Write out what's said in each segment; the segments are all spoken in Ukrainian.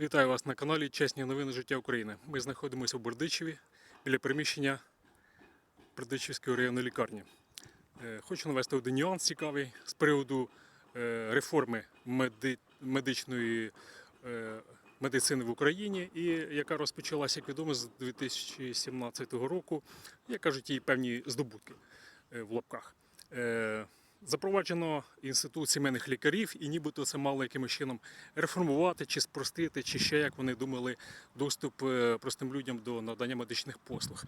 Вітаю вас на каналі Чесні новини життя України. Ми знаходимося в Бердичеві біля приміщення Бердичівської районної лікарні. Е, Хочу навести один нюанс цікавий з приводу е, реформи меди- медичної е, медицини в Україні, і яка розпочалася, як відомо, з 2017 року. Як кажуть, її певні здобутки в лапках. Запроваджено інститут сімейних лікарів, і нібито це мало якимось чином реформувати чи спростити, чи ще як вони думали, доступ е, простим людям до надання медичних послуг.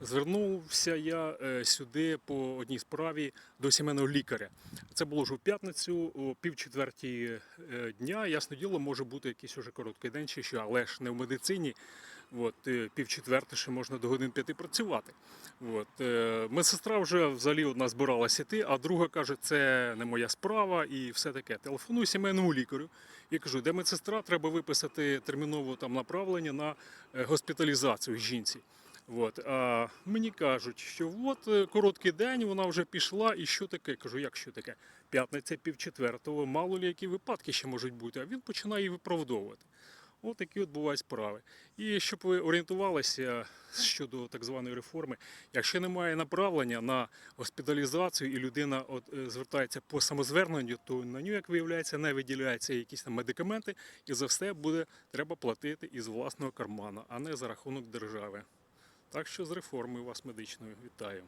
Звернувся я е, сюди по одній справі до сімейного лікаря. Це було ж у п'ятницю, о пів четвертій е, дня. Ясно діло, може бути якийсь уже короткий день чи що, але ж не в медицині. От, пів ще можна до годин п'яти працювати. От, медсестра вже взагалі одна збиралася йти, а друга каже, це не моя справа і все таке. Телефоную сімейному лікарю і кажу, де медсестра, треба виписати терміново там направлення на е, госпіталізацію жінці. От, а мені кажуть, що от е, короткий день, вона вже пішла, і що таке? Кажу, як що таке? П'ятниця, пів четвертого, мало ли які випадки ще можуть бути, а він починає її виправдовувати. От такі от бувають справи. І щоб ви орієнтувалися щодо так званої реформи, якщо немає направлення на госпіталізацію і людина от, е, звертається по самозверненню, то на нього, як виявляється, не виділяються якісь там медикаменти, і за все буде треба платити із власного кармана, а не за рахунок держави. Так що з реформою вас медичною вітаю.